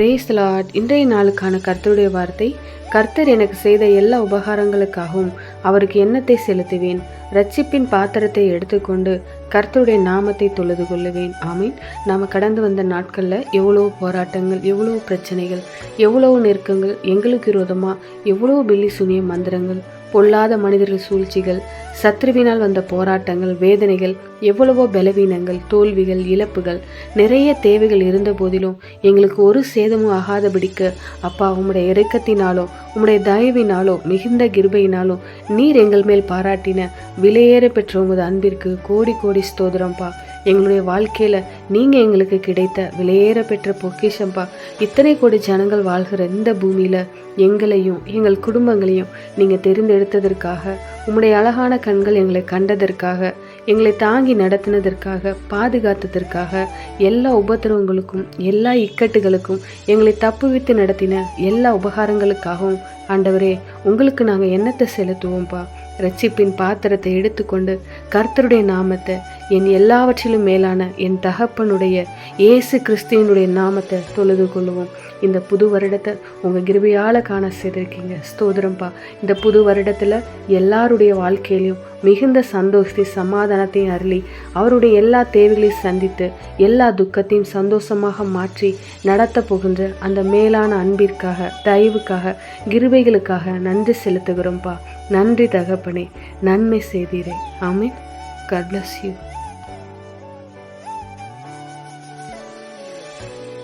Brace Lord இன்றைய நாளுக்கான கர்த்தருடைய வார்த்தை கர்த்தர் எனக்கு செய்த எல்லா உபகாரங்களுக்காகவும் அவருக்கு எண்ணத்தை செலுத்துவேன்? ரட்சிப்பின் பாத்திரத்தை எடுத்துக்கொண்டு கர்த்தருடைய நாமத்தை தொழுது கொள்ளுவேன். ஆமீன். நாம் கடந்து வந்த நாட்களில் எவ்வளோ போராட்டங்கள் எவ்வளோ பிரச்சனைகள் எவ்வளோ நெருக்கங்கள் எங்களுக்கு விரோதமாக எவ்வளோ பில்லி சுனிய மந்திரங்கள் பொல்லாத மனிதர்கள் சூழ்ச்சிகள் சத்ருவினால் வந்த போராட்டங்கள் வேதனைகள் எவ்வளவோ பலவீனங்கள் தோல்விகள் இழப்புகள் நிறைய தேவைகள் இருந்த போதிலும் எங்களுக்கு ஒரு சேதமும் ஆகாதபடிக்கு அப்பா உம்முடைய இறக்கத்தினாலோ உம்முடைய தயவினாலோ மிகுந்த கிருபையினாலோ நீர் எங்கள் மேல் பாராட்டின விலையேற பெற்ற உமது அன்பிற்கு கோடி கோடி ஸ்தோத்திரம்ப்பா எங்களுடைய வாழ்க்கையில நீங்க எங்களுக்கு கிடைத்த விலையேற பெற்ற பொக்கிஷம்பா. இத்தனை கோடி ஜனங்கள் வாழ்கிற இந்த பூமியில எங்களையும் எங்கள் குடும்பங்களையும் நீங்க தெரிந்தெடுத்ததற்காக உம்முடைய அழகான கண்கள் எங்களை கண்டதற்காக எங்களை தாங்கி நடத்தினதற்காக பாதுகாத்ததற்காக எல்லா உபத்திரவங்களுக்கும் எல்லா இக்கட்டுகளுக்கும் எங்களை தப்புவித்து நடத்தின எல்லா உபகாரங்களுக்காகவும் ஆண்டவரே உங்களுக்கு நாங்கள் எண்ணத்தை செலுத்துவோம்ப்பா? ரட்சிப்பின் பாத்திரத்தை எடுத்துக்கொண்டு கர்த்தருடைய நாமத்தை என் எல்லாவற்றிலும் மேலான என் தகப்பனுடைய இயேசு கிறிஸ்தியனுடைய நாமத்தை தொழுது கொள்வோம் இந்த புது வருடத்தை உங்கள் கிருபியால் காண செய்திருக்கீங்க ஸ்தோத்திரம்ப்பா இந்த புது வருடத்தில் எல்லாருடைய வாழ்க்கையிலையும் மிகுந்த சந்தோஷத்தை சமாதானத்தையும் அருளி அவருடைய எல்லா தேவைகளையும் சந்தித்து எல்லா துக்கத்தையும் சந்தோஷமாக மாற்றி நடத்த போகின்ற அந்த மேலான அன்பிற்காக தயவுக்காக கிருபைகளுக்காக நன்றி செலுத்துகிறோம்ப்பா நன்றி தகப்பனே. நன்மை செய்தீரே. ஆமீன். God bless you. Bye.